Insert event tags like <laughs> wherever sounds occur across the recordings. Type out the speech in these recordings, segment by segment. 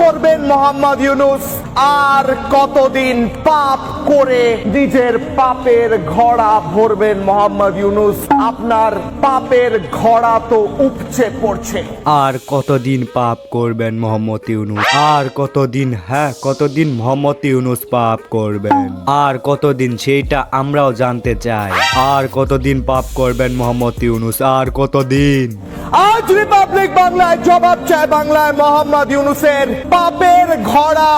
করবেন মোহাম্মদ ইউনুস। আর কতদিন পাপ করে নিজের পাপের ঘোড়া ভরবেন মোহাম্মদ ইউনুস? আপনার পাপের ঘোড়া তো উপচে পড়ছে। আর কতদিন পাপ করবেন মোহাম্মদ ইউনুস? আর কতদিন হ্যাঁ কতদিন মোহাম্মদ ইউনুস পাপ করবেন? আর কতদিন সেইটা আমরাও জানতে চাই। আর কতদিন পাপ করবেন মোহাম্মদ ইউনুস? আর কতদিন? আজ রিপাবলিক বাংলায় জবাব চায় বাংলায় মোহাম্মদ ইউনুসের পাপের ঘোড়া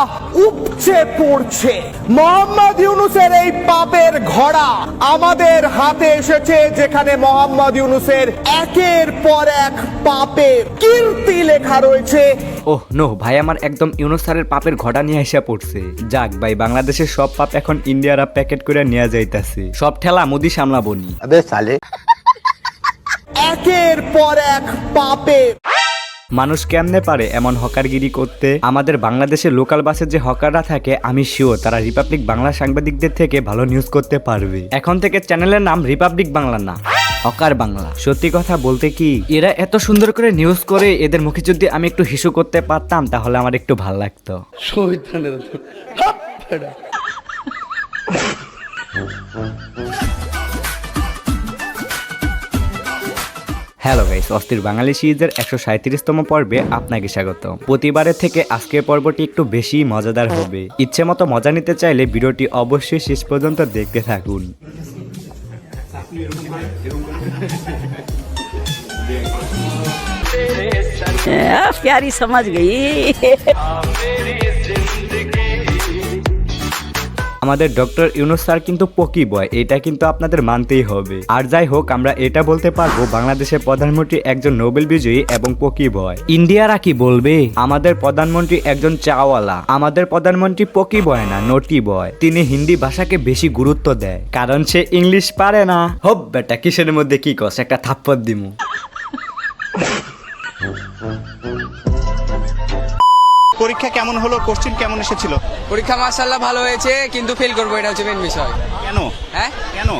উপচে পড়ছে। মোহাম্মদ ইউনুসের এই পাপের ঘোড়া আমাদের হাতে এসেছে যেখানে মোহাম্মদ ইউনুসের একের পর এক পাপের কীর্তি লেখা রয়েছে। ওহ নো ভাই আমার একদম ইউনুস স্যারের পাপের ঘটা নিয়ে এসে পড়ছে। যাক ভাই বাংলাদেশের সব পাপ এখন ইন্ডিয়ারা প্যাকেট করে নিয়ে যাইতাছে। সব ঠেলা মুদি সামলাবনি। আবে সালে। একের পর এক পাপের মানুষ কেমনে পারে এমন হকারগিরি করতে? আমাদের বাংলাদেশের লোকাল বাসে যে হকাররা থাকে, আমি শিওর তারা রিপাবলিক বাংলা সাংবাদিকদের থেকে ভালো নিউজ করতে পারবে। এখন থেকে চ্যানেলের নাম রিপাবলিক বাংলা না, হকার বাংলা। সত্যি কথা বলতে কি, এরা এত সুন্দর করে নিউজ করে, এদের মুখে যদি আমি একটু হিসু করতে পারতাম, তাহলে আমার একটু ভালো লাগতো। হ্যালো গাইস অস্থির বাঙালি সিরিজের একশো সাঁত্রিশতম পর্বে আপনাকে স্বাগত। প্রতিবারের থেকে আজকের পর্বটি একটু বেশি মজাদার হবে। ইচ্ছে মতো মজা নিতে চাইলে ভিডিওটি অবশ্যই শেষ পর্যন্ত দেখতে থাকুন। সমাজ গই। আমাদের ডক্টর ইউনুস স্যার কিন্তু পকি বয় এটা কিন্তু আপনাদের মানতেই হবে। আর যাই হোক আমরা এটা বলতে পারব বাংলাদেশের প্রধানমন্ত্রী একজন নোবেল বিজয়ী এবং পকি বয়। ইন্ডিয়ারা কি বলবে? আমাদের প্রধানমন্ত্রী একজন চাওয়ালা আমাদের প্রধানমন্ত্রী পকি বয় না নটি বয়। তিনি হিন্দি ভাষাকে বেশি গুরুত্ব দেয় কারণ সে ইংলিশ পারে না। হব বেটা কিসের মধ্যে কি কস? একটা থাপ্পড় দিমু। পরীক্ষা কেমন হলো? কোশ্চেন কেমন এসেছিল? পরীক্ষা মার্শাল্লাহ ভালো হয়েছে কিন্তু ফেল করব এটা হচ্ছে মেন বিষয়। কেন? হ্যাঁ? কেন?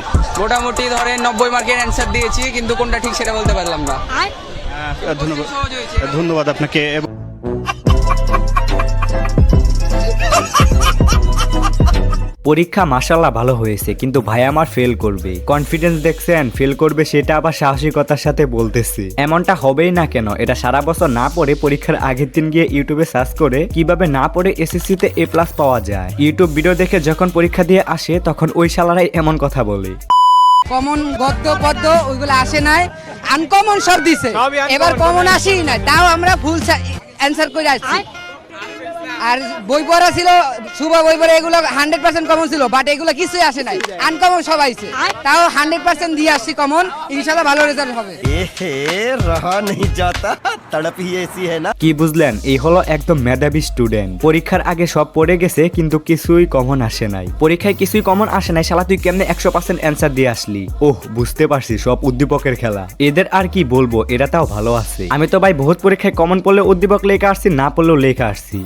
মোটামুটি ধরেন নব্বই মার্কের অ্যান্সার দিয়েছি কিন্তু কোনটা ঠিক সেটা বলতে পারলাম না। ধন্যবাদ। ধন্যবাদ আপনাকে। পরীক্ষা মাসাল্লাহ ভালো হয়েছে কিন্তু ভাই আমার ফেল করবে। কনফিডেন্স দেখছেন ফেল করবে সেটা আবার সাহসিকতার সাথে বলতেছে। এমনটা হবেই না কেন? এটা সারা বছর না পড়ে পরীক্ষার আগের দিন গিয়ে ইউটিউবে সার্চ করে কীভাবে না পড়ে এসএসসি তে এ প্লাস পাওয়া যায়। ইউটিউব ভিডিও দেখে যখন পরীক্ষা দিয়ে আসে তখন ওই শালারাই এমন কথা বলে। কমন গদ্য পদ্য ওইগুলো আসে নাই আনকমন সব দিছে। এবার কমন আসেই না তাও আমরা ফুল অ্যান্সার করে আসছি। আর বই পড়া ছিল শুভ বই পড়া এগুলো হান্ড্রেড পার্সেন্ট কমন ছিল বাট এগুলো কিছুই আসে নাই। আনকমন সব আইছে। তাও হান্ড্রেড পার্সেন্ট দিয়ে আসছি কমন ইনশাল্লাহ ভালো রেজাল্ট হবে। কি বুঝলেন? এই হলো একদম মেধাবী স্টুডেন্ট পরীক্ষার আগে সব পড়ে গেছে কিন্তু কিছুই কমন আসে নাই। পরীক্ষায় কিছুই কমন আসে নাই শালা তুই কেমনে একশো পার্সেন্ট অ্যান্সার দিয়ে আসলি? ওহ বুঝতে পারছি সব উদ্দীপকের খেলা। এদের আর কি বলব এরা তাও ভালো আছে। আমি তো ভাই বহুত পরীক্ষায় কমন পড়লে উদ্দীপক লেখা আসছি না পড়লেও লেখা আসছি।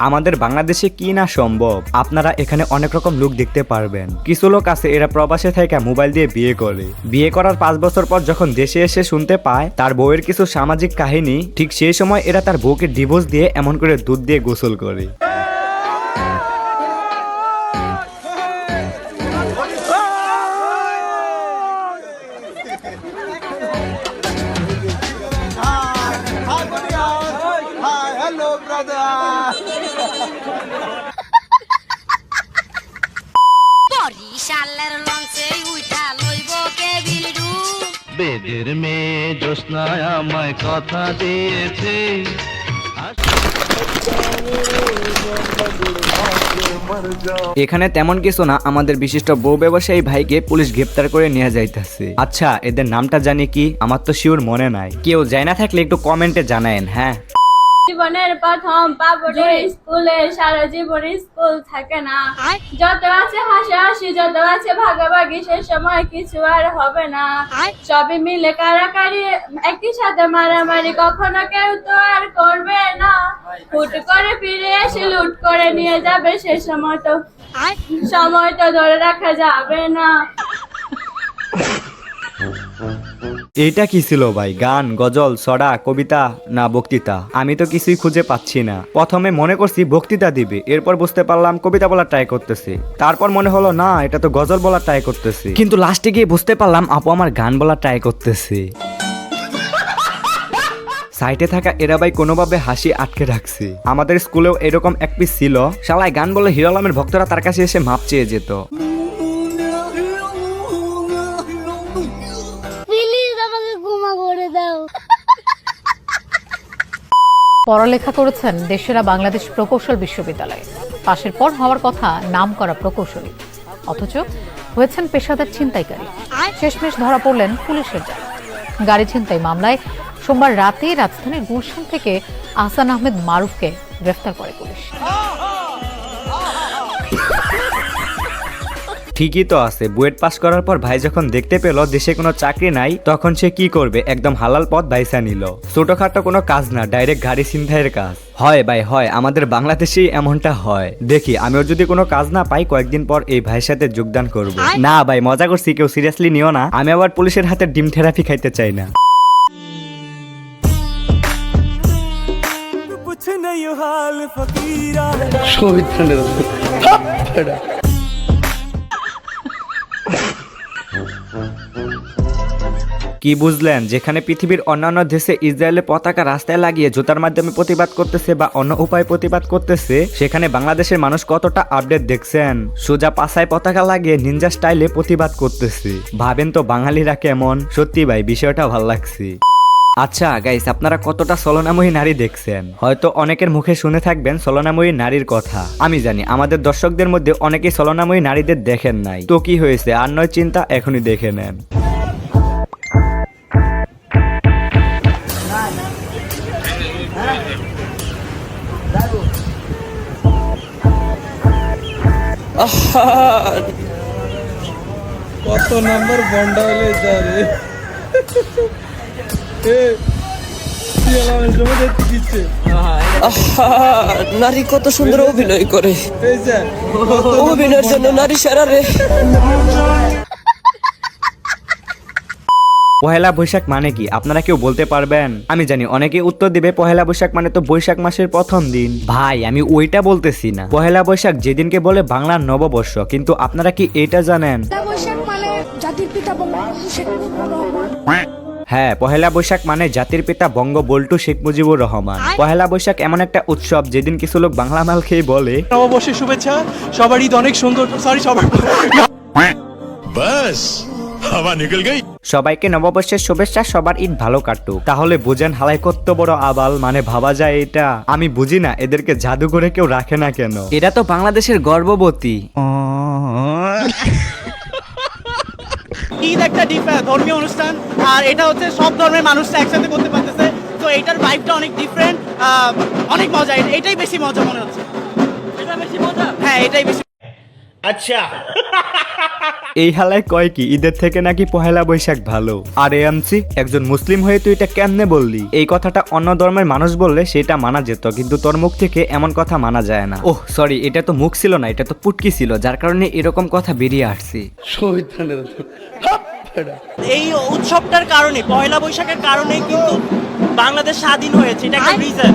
আমাদের বাংলাদেশে কি না সম্ভব? আপনারা এখানে অনেক রকম লোক দেখতে পারবেন। কিছু লোক আছে, এরা প্রবাসে থেকে মোবাইল দিয়ে বিয়ে করে। বিয়ে করার পাঁচ বছর পর যখন দেশে এসে শুনতে পায়, তার বউয়ের কিছু সামাজিক কাহিনী, ঠিক সেই সময় এরা তার বউকে ডিভোর্স দিয়ে এমন করে দুধ দিয়ে গোসল করে। বরিশালের লঞ্চে উঠা লইব কেবিল ডুব বেদের মেয়ে আমায় কথা দিয়েছে। এখানে তেমন কিছু না আমাদের বিশিষ্ট বউ ব্যবসায়ী ভাইকে পুলিশ গ্রেপ্তার করে নিয়ে যাইতেছে। আচ্ছা এদের নামটা জানি কি? আমার তো শিওর মনে নাই। কেউ যায় না থাকলে একটু কমেন্টে জানায়েন হ্যাঁ? জীবনের প্রথম পাবনে স্কুলে সারা জীবন স্কুল থাকে না। যত আছে হাসাহাসি যত আছে ভাগাভাগি সে সময় কিছু আর হবে না। সবই মিলে কারাকারি একই সাথে মারামারি কখনো কেউ তো আর করবে না। হুট করে ফিরে এসে লুট করে নিয়ে যাবে সে সময় তো। সময় তো ধরে রাখা যাবে না। <laughs> এইটা কি ছিল ভাই? গান, গজল সড়া কবিতা না বক্তৃতা? আমি তো কিছুই খুঁজে পাচ্ছি না। প্রথমে মনে করছি বক্তৃতা দিবে, এরপর বুঝতে পারলাম কবিতা বলা ট্রাই করতেছে। তারপর মনে হলো, না, এটা তো গজল বলা ট্রাই করতেছে। কিন্তু লাস্টে গিয়ে বুঝতে পারলাম, আপু আমার গান বলা ট্রাই করতেছে। সাইটে থাকা এরা ভাই কোনোভাবে হাসি আটকে রাখছে। আমাদের স্কুলেও এরকম এক পিস ছিল। শালায় গান বলে হিরো ভক্তরা তার কাছে এসে মাপ চেয়ে যেত। পড়ালেখা করেছেন দেশেরা বাংলাদেশ প্রকৌশল বিশ্ববিদ্যালয়ে। পাশের পর হওয়ার কথা নাম করা প্রকৌশলী। অথচ হয়েছেন পেশাদার ছিনতাইকারী। শেষমেশ ধরা পড়লেন পুলিশের যা গাড়ি ছিনতাই মামলায় সোমবার রাতে রাজধানীর গুলশান থেকে আহসান আহমেদ মারুফকে গ্রেফতার করে পুলিশ। ঠিকই তো আছে। বুয়েট পাস করার পর ভাই যখন দেখতে পেল দেশে কোনো চাকরি নাই তখন সে কি করবে? একদম হালাল পথ বাইসা নিল। ছোটখাটো কোনো কাজ না ডাইরেক্ট গাড়ি ছিনতাইয়ের কাজ। হয় ভাই হয় আমাদের বাংলাদেশেই এমনটা হয়। দেখি আমিও যদি কোনো কাজ না পাই কয়েকদিন পর এই ভাইয়ের সাথে যোগদান করব। না ভাই মজা করছি কেউ সিরিয়াসলি নিও না। আমি আবার পুলিশের হাতে ডিম থেরাপি খাইতে চাই না। <laughs> কি বুঝলেন? যেখানে পৃথিবীর অন্যান্য দেশে ইসরায়েলের পতাকা রাস্তায় লাগিয়ে জুতার মাধ্যমে প্রতিবাদ করতেছে বা অন্য উপায়ে প্রতিবাদ করতেছে, সেখানে বাংলাদেশের মানুষ কতটা আপডেট দেখছেন? সোজা পাশায় পতাকা লাগিয়ে নিনজা স্টাইলে প্রতিবাদ করতেছে। ভাবেন তো বাঙালিরা কেমন? সত্যি ভাই, বিষয়টা ভালো লাগছে। আচ্ছা গাইস আপনারা কতটা চলনাময়ী নারী দেখছেন? হয়তো অনেকের মুখে শুনে থাকবেন সলনাময়ী নারীর কথা। আমি জানি, আমাদের দর্শকদের মধ্যে অনেকেই সলনাময়ী নারীদের দেখেন নাই। তো কি হয়েছে? আর নয়, চিন্তা এখনই দেখে নেন। কত নাম্বার বন্ডা হলে যা রে নারী কত সুন্দর অভিনয় করে। অভিনয়ের জন্য নারী সেরা রে। পহেলা বৈশাখ মানে কি? আপনারা কেউ বলতে পারবেন? আমি জানি অনেকে উত্তর দিবে পহেলা বৈশাখ মানে তো বৈশাখ মাসের প্রথম দিন। ভাই আমি ওইটা বলতেছি না। পহেলা বৈশাখ যেদিনকে বলে বাংলার নববর্ষ কিন্তু আপনারা কি এটা জানেন? বৈশাখ মানে জাতির পিতা বঙ্গবন্ধু শেখ মুজিবুর রহমান হ্যাঁ পহেলা বৈশাখ মানে জাতির পিতা বঙ্গ বল্টু শেখ মুজিবুর রহমান। পহেলা বৈশাখ এমন একটা উৎসব যেদিন কিছু লোক বাংলা মাল খেয়ে বলে। নববর্ষের শুভেচ্ছা সবার ঈদ অনেক সুন্দর সরি সবার বাস হাওয়া নিকল গই। সবাইকে নববর্ষের শুভেচ্ছা সবার ঈদ ভালো কাটুক। তাহলে বুঝেন হালাই কত বড় আবাল মানে ভাবা যায় এটা। আমি বুঝি না এদেরকে জাদু করে কেউ রাখে না কেন? এরা তো বাংলাদেশের গর্ভবতী। ঈদ একটা ডিফারেন্ট ধর্মীয় অনুষ্ঠান আর এটা হচ্ছে সব ধর্মের মানুষরা একসাথে করতে পারতেছে। তো এটার ভাইবটা অনেক ডিফারেন্ট অনেক মজা এটা- এটাই বেশি মজা মনে হচ্ছে। এটা বেশি মজা? হ্যাঁ এটাই বেশি এই হালায় কয় কি ঈদের থেকে নাকি পহেলা বৈশাখ ভালো। আর এমসি একজন মুসলিম হয়ে তুই এটা কেমনে বললি? এই কথাটা অন্য ধর্মের মানুষ বললে সেটা মানা যেত কিন্তু তোর মুখ থেকে এমন কথা মানা যায় না। ওহ সরি এটা তো মুখ ছিল না এটা তো পুটকি ছিল যার কারণে এরকম কথা বেরিয়ে আসছি। এই উৎসবটার কারণে পয়লা বৈশাখের কারণে কিন্তু বাংলাদেশ স্বাধীন হয়েছে এটা একটা রিজন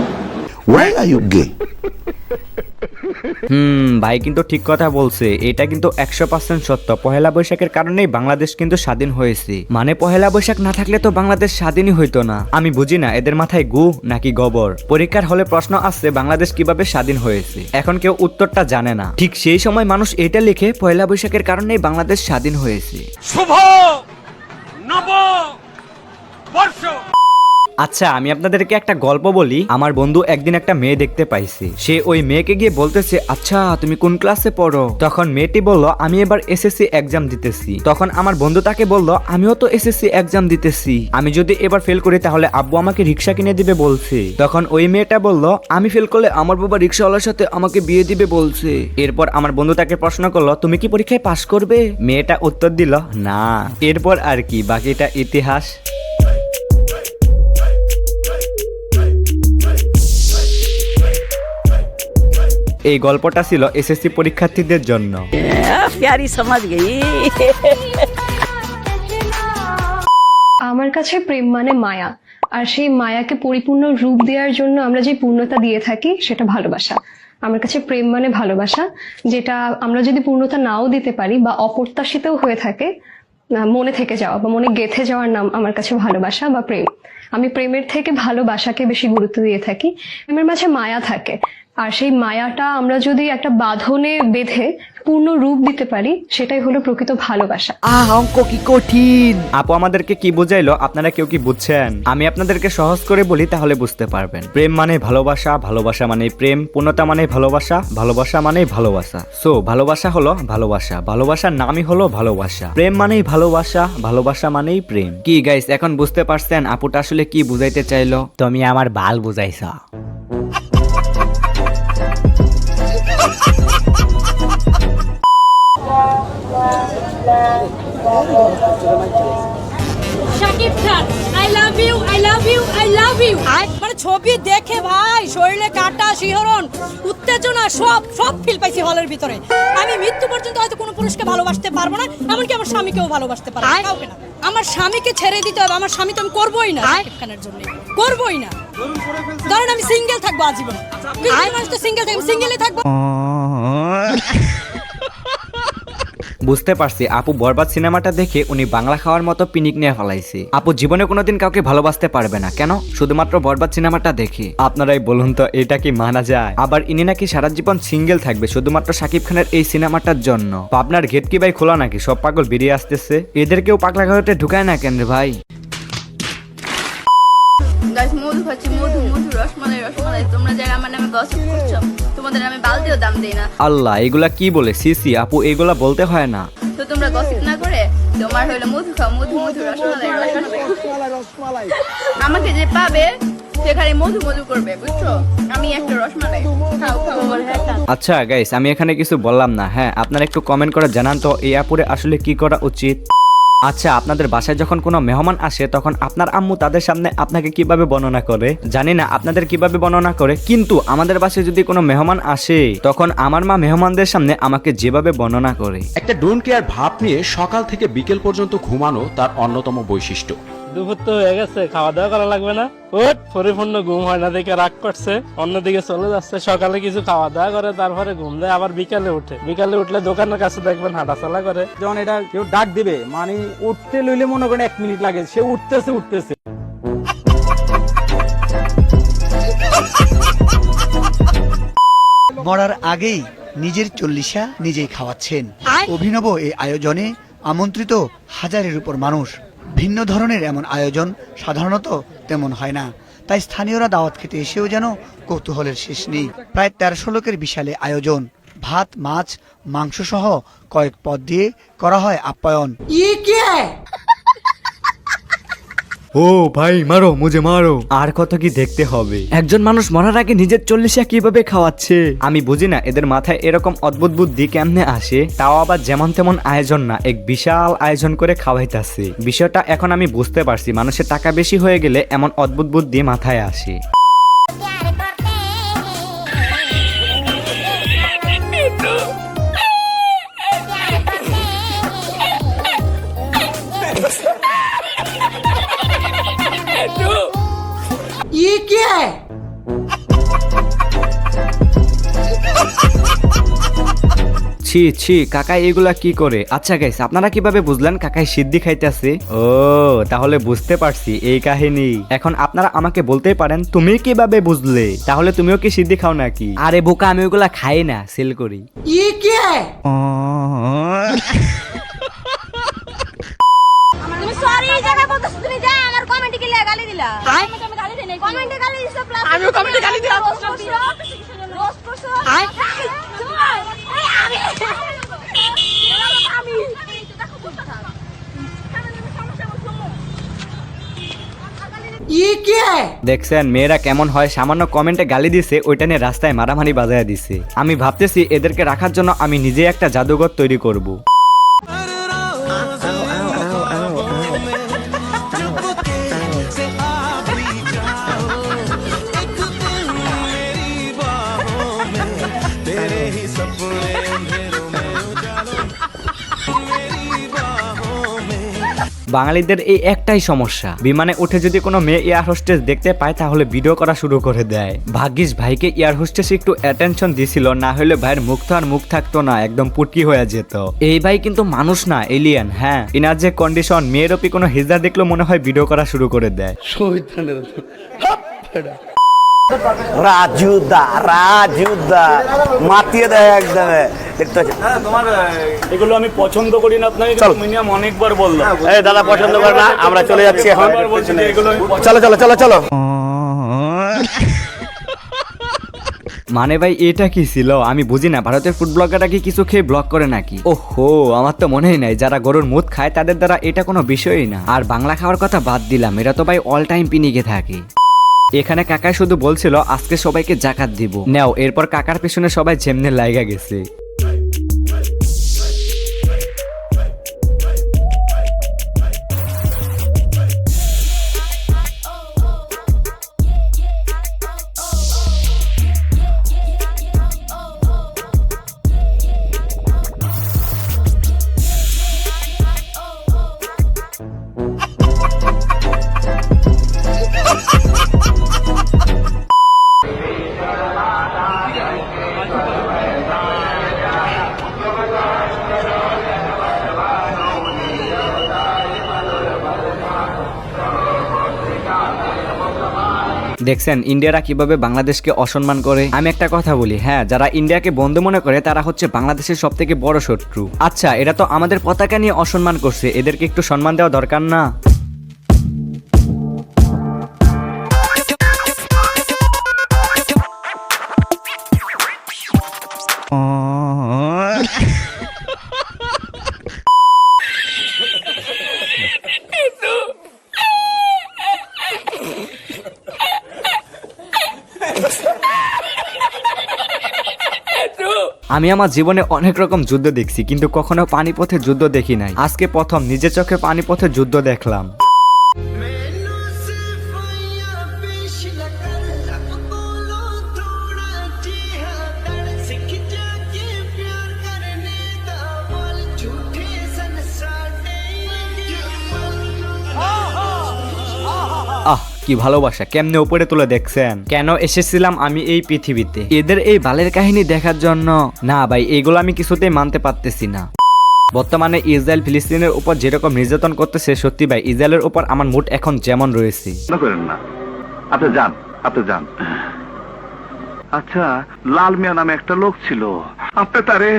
হুম, ভাই কিন্তু ঠিক কথা বলছে। এটা কিন্তু একশো পার্সেন্ট সত্য। পহেলা বৈশাখের কারণেই বাংলাদেশ কিন্তু স্বাধীন হয়েছে। মানে পহেলা বৈশাখ না থাকলে তো বাংলাদেশ স্বাধীনই হইতো না। আমি বুঝি না, এদের মাথায় গু নাকি গোবর? পরীক্ষার হলে প্রশ্ন আসছে, বাংলাদেশ কীভাবে স্বাধীন হয়েছে? এখন কেউ উত্তরটা জানে না। ঠিক সেই সময় মানুষ এটা লিখে পয়লা বৈশাখের কারণেই বাংলাদেশ স্বাধীন হয়েছে। আচ্ছা আমি আপনাদেরকে একটা গল্প বলি। আমার বন্ধু একদিন একটা মেয়ে দেখতে পাইছে। সে ওই মেয়েকে গিয়ে বলতেছে আচ্ছা তুমি কোন ক্লাসে পড়ো? তখন মেয়েটি বলল, আমি এবার এসএসসি এক্সাম দিতেছি। তখন আমার বন্ধু তাকে বলল, আমিও তো এসএসসি এক্সাম দিতেছি। আমি যদি এবার ফেল করি, তাহলে আব্বু আমাকে রিক্সা কিনে দিবে বলছে। তখন ওই মেয়েটা বলল, আমি ফেল করলে আমার বাবা রিক্সাওয়ালার সাথে আমাকে বিয়ে দিবে বলছে। এরপর আমার বন্ধু তাকে প্রশ্ন করল, তুমি কি পরীক্ষায় পাশ করবে? মেয়েটা উত্তর দিল, না। এরপর আর কি, বাকিটা ইতিহাস। এই গল্পটা ছিল এসএসসি পরীক্ষার্থীদের জন্য। প্যারি সমাজ গেই আমার কাছে প্রেম মানে মায়া আর সেই মায়াকে পরিপূর্ণ রূপ দেওয়ার জন্য আমরা যে পূর্ণতা দিয়ে থাকি সেটা ভালোবাসা। আমার কাছে প্রেম মানে ভালোবাসা যেটা আমরা যদি পূর্ণতা নাও দিতে পারি বা অপ্রত্যাশিতও হয়ে থাকে মনে থেকে যাওয়া বা মনে গেথে যাওয়ার নাম আমার কাছে ভালোবাসা বা প্রেম। আমি প্রেমের থেকে ভালোবাসাকে বেশি গুরুত্ব দিয়ে থাকি। প্রেমের মাঝে মায়া থাকে আর সেই মায়াটা আমরা যদি একটা বাঁধনে বেঁধে পূর্ণ রূপ দিতে পারি, সেটাই হলো প্রকৃত ভালোবাসা। আহ, অঙ্ক কি কঠিন। আপু আমাদেরকে কি বুঝাইলো? আপনারা কেউ কি বুঝছেন? আমি আপনাদেরকে সহজ করে বলি, তাহলে বুঝতে পারবেন। প্রেম মানে ভালোবাসা ভালোবাসা মানে প্রেম, পূর্ণতা মানে ভালোবাসা ভালোবাসা মানে ভালোবাসা। সো ভালোবাসা হলো ভালোবাসা। ভালোবাসার নামই হলো ভালোবাসা। প্রেম মানেই ভালোবাসা ভালোবাসা মানেই প্রেম। কি গাইস এখন বুঝতে পারছেন আপুটা আসলে কি বুঝাইতে চাইলো? তুমি আমার বাল বুঝাইছা। Shakib Khan I love you I love you I love you মানে ছবি দেখে ভাই শরীরে কাটা শিহরণ উত্তেজনা সব সব ফিল পাইছি হলের ভিতরে। আমি মৃত্যু পর্যন্ত হয়তো কোনো পুরুষকে ভালোবাসতে পারব না এমনকি আমার স্বামীকেও ভালোবাসতে পারব না, কাউকে না। আমার স্বামীকে ছেড়ে দিতে হবে আমার স্বামী তো আমি করবোই না শাকিব খানের জন্য। করবোই না। ধরেন আমি সিঙ্গেল থাকব আজীবন। কিন্তু মানুষ তো সিঙ্গেল থাকবে সিঙ্গেলই থাকব। বুঝতে পারছি আপু বরবাদ সিনেমাটা দেখে উনি বাংলা খাওয়ার মতো পিনিক নিয়ে ফেলাইছে। আপু জীবনে কোনোদিন কাউকে ভালোবাসতে পারবে না কেন? শুধুমাত্র বরবাদ সিনেমাটা দেখে। আপনারাই বলুন তো এটা কি মানা যায়? আবার ইনি নাকি সারা জীবন সিঙ্গেল থাকবে শুধুমাত্র শাকিব খানের এই সিনেমাটার জন্য। আপনার গেট কি ভাই খোলা নাকি? সব পাগল বেরিয়ে আসতেছে। এদেরকেও পাগলা ঘরতে ঢুকায় না কেন রে ভাই? মধু খাচ্ছি মধু মধু রসমালাই রসমালাই। তোমরা যারা আমার নামে গসিপ দাম দেই না। আল্লাহ এগুলা কি বলে? সিসি আপু এগুলা বলতে হয় না। তো তোমরা গসিপ না করে তোমার হলো মধু খাও মধু মধু রসমালাই রসমালাই। আমাকে যে পাবে সে খালি মধু মধু করবে বুঝছ? আমি একটা রসমালাই খাও খাও। আচ্ছা গাইস আমি এখানে কিছু বললাম না। হ্যাঁ আপনারা একটু কমেন্ট করে জানান তো এই আপুরে আসলে কি করা উচিত? আচ্ছা আপনাদের বাসায় যখন কোনো মেহমান আসে, তখন আপনার আম্মু তাদের সামনে আপনাকে কীভাবে বর্ণনা করে? জানি না আপনাদের কীভাবে বর্ণনা করে, কিন্তু আমাদের বাসায় যদি কোনো মেহমান আসে, তখন আমার মা মেহমানদের সামনে আমাকে যেভাবে বর্ণনা করে। একটা ডোন্ট কেয়ার ভাব নিয়ে সকাল থেকে বিকেল পর্যন্ত ঘুমানো তার অন্যতম বৈশিষ্ট্য। দুপুর তো হয়ে গেছে খাওয়া দাওয়া করা লাগবে না। ওট পরিপূর্ণ ঘুম হয় না দেখে রাগ করছে। অন্যদিকে চলে যাচ্ছে সকালে কিছু খাওয়া দাওয়া করে তারপরে ঘুম দেয় আবার বিকালে উঠে। বিকালে উঠলে দোকানের কাছে দেখবেন হাঁটাচলা করে। যখন এটা কেউ ডাক দিবে মানে উঠতে লইলে মনে করেন এক মিনিট লাগে সে উঠতেছে উঠতেছে। মরার আগেই নিজের চল্লিশা নিজেই খাওয়াচ্ছেন। অভিনব এই আয়োজনে আমন্ত্রিত হাজারের উপর মানুষ। ভিন্ন ধরনের এমন আয়োজন সাধারণত তেমন হয় না। তাই স্থানীয়রা দাওয়াত খেতে এসেও যেন কৌতূহলের শেষ নেই। প্রায় তেরোশো লোকের বিশালে আয়োজন। ভাত, মাছ মাংস সহ কয়েক পদ দিয়ে করা হয় আপ্যায়ন। ও ভাই মারো মুঝে মারো। আর কত কি দেখতে হবে? একজন মানুষ মরার আগে নিজের চল্লিশা কীভাবে খাওয়াচ্ছে? আমি বুঝি না এদের মাথায় এরকম অদ্ভুত বুদ্ধি কেমনে আসে? তাও আবার যেমন তেমন আয়োজন না এক বিশাল আয়োজন করে খাওয়াইতাছে। বিষয়টা এখন আমি বুঝতে পারছি মানুষের টাকা বেশি হয়ে গেলে এমন অদ্ভুত বুদ্ধি মাথায় আসে। ছি ছি কাকাই এগুলা কি করে? আচ্ছা গাইস আপনারা কীভাবে বুঝলেন কাকাই সিদ্ধি খাইতেছে? ও তাহলে বুঝতে পারছি এই কাহিনী। এখন আপনারা আমাকে বলতেই পারেন তুমি কীভাবে বুঝলে? তাহলে তুমিও কি সিদ্ধি খাও নাকি? আরে বোকা আমি ওগুলা খাই না সেল করি। তুমি সরি এই জায়গায় বলতেছ তুমি যা আমার কমেন্টে কি গালি দিলা। কমেন্টে গালি দিছো প্লাস আমিও কমেন্টে গালি দিলাম। রোস্ট করছ রোস্ট করছ আয়। আমি আমি দেখছেন মেয়েরা কেমন হয় সামান্য কমেন্টে গালি দিছে ওইটা নিয়ে রাস্তায় মারামারি বাজায় দিছে আমি ভাবতেছি এদেরকে রাখার জন্য আমি নিজে একটা জাদুঘর তৈরি করব। বাঙালিদের এই একটাই সমস্যা। বিমানে উঠে যদি কোনো মেয়ে এয়ার হোস্টেস দেখতে পায়, তাহলে ভিডিও করা শুরু করে দেয়। ভাগ্যিস ভাইকে এয়ার হোস্টেস একটু অ্যাটেনশন দিছিল, না হলে ভাইয়ের মুখ তো আর মুখ থাকতো না, একদম পুটকি হয়ে যেত। এই ভাই কিন্তু মানুষ না এলিয়ান হ্যাঁ? এনার যে কন্ডিশন মেয়ের ওপি কোনো হিজা দেখল মনে হয় ভিডিও করা শুরু করে দেয়। রাজুদা রাজুদা। মাতিয়ে দেয় একদম। দেখতে এগুলো আমি পছন্দ করি না আপনাকে মিনিমাম অনেকবার বললাম। এই দাদা পছন্দ করে না আমরা চলে যাচ্ছি এখন। চলো চলো চলো চলো। মানে ভাই এটা কি ছিল? আমি বুঝি না ভারতের ফুড ব্লগাররা কি কিছু খেয়ে ব্লগ করে নাকি? ওহো আমার তো মনেই নাই যারা গরুর মুদ খায় তাদের দ্বারা এটা কোনো বিষয়ই না। আর বাংলা খাওয়ার কথা বাদ দিলাম এরা তো ভাই অল টাইম পিনিকে থাকে। এখানে কাকাই শুধু বলছিল, আজকে সবাইকে জাকাত দিব। নাও, এরপর কাকার পেছনে সবাই জেমনে লাইগা গেছে। দেখছেন ইন্ডিয়ারা কীভাবে বাংলাদেশকে অসম্মান করে? আমি একটা কথা বলি হ্যাঁ যারা ইন্ডিয়াকে বন্ধু মনে করে, তারা হচ্ছে বাংলাদেশের সব থেকে বড় শত্রু। আচ্ছা এরা তো আমাদের পতাকা নিয়ে অসম্মান করছে, এদেরকে একটু সম্মান দেওয়া দরকার না? আমি আমার জীবনে অনেক রকম যুদ্ধ দেখছি, কিন্তু কখনো পানিপথে যুদ্ধ দেখি নাই। আজকে প্রথম, নিজের চোখে পানিপথে যুদ্ধ দেখলাম। কি ভালোবাসা? কেমনে উপরে তুলে দেখছেন? কেন এসেছিলাম আমি এই পৃথিবীতে? এদের এই বালের কাহিনী দেখার জন্য? না ভাই এগুলো আমি কিছুতেই মানতে পারতেছি না। বর্তমানে ইসরায়েল ফিলিস্তিনের উপর যেরকম নির্যাতন করতেছে সত্যি ভাই ইসরায়েলের উপর আমার মুড এখন যেমন রয়েছে। করেন না। আপনি যান আপনি যান। আচ্ছা লাল মিয়া নামে একটা লোক ছিল। আপনি তারে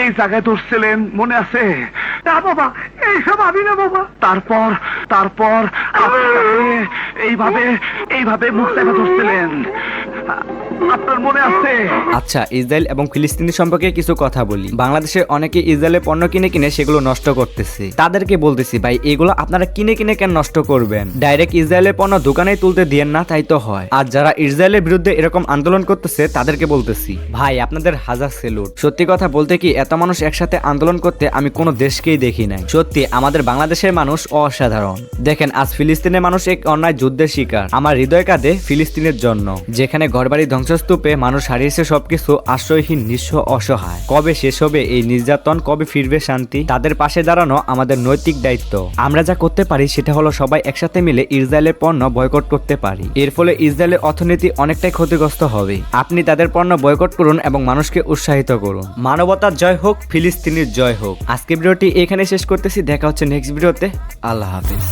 এই জায়গায় ধরছিলেন মনে আছে? না বাবা এইসব আমি না বাবা। তারপর তারপর এইভাবে এইভাবে মুখ দেখা ধরছিলেন। আচ্ছা ইসরায়েল এবং ফিলিস্তিনি সম্পর্কে কিছু কথা বলি। বাংলাদেশে অনেকে ইসরায়েলের পণ্য কিনে কিনে সেগুলো নষ্ট করতেছে। তাদেরকে বলতেছি, ভাই, এগুলো আপনারা কিনে কিনে কেন নষ্ট করবেন? ডাইরেক্ট ইসরায়েলের পণ্য দোকানে তুলতে দিয়েন না, তাই তো হয়। আর যারা ইসরায়েলের বিরুদ্ধে এরকম আন্দোলন করতেছে, তাদেরকে বলতেছি, ভাই, আপনাদের হাজার সেলুট। সত্যি কথা বলতে কি, এত মানুষ একসাথে আন্দোলন করতে আমি কোনো দেশকেই দেখি নাই। সত্যি, আমাদের বাংলাদেশের মানুষ অসাধারণ। দেখেন, আজ ফিলিস্তিনের মানুষ এক অন্যায় যুদ্ধের শিকার। আমার হৃদয় কাঁদে ফিলিস্তিনের জন্য, যেখানে ঘরবাড়ি ধ্বংসস্তূপে মানুষ হারিয়েছে সবকিছু, আশ্রয়হীন, নিঃস্ব, অসহায়। কবে শেষ হবে এই নির্যাতন, কবে ফিরবে শান্তি? তাদের পাশে দাঁড়ানো আমাদের নৈতিক দায়িত্ব। আমরা যা করতে পারি সেটা হলো সবাই একসাথে মিলে ইসরায়েলের পণ্য বয়কট করতে পারি। এর ফলে ইসরায়েলের অর্থনীতি অনেকটাই ক্ষতিগ্রস্ত হবে। আপনি তাদের পণ্য বয়কট করুন এবং মানুষকে উৎসাহিত করুন। মানবতার জয় হোক, ফিলিস্তিনির জয় হোক। আজকে ভিডিওটি এখানে শেষ করতেছি। দেখা হচ্ছে নেক্সট ভিডিওতে। আল্লাহ হাফিজ।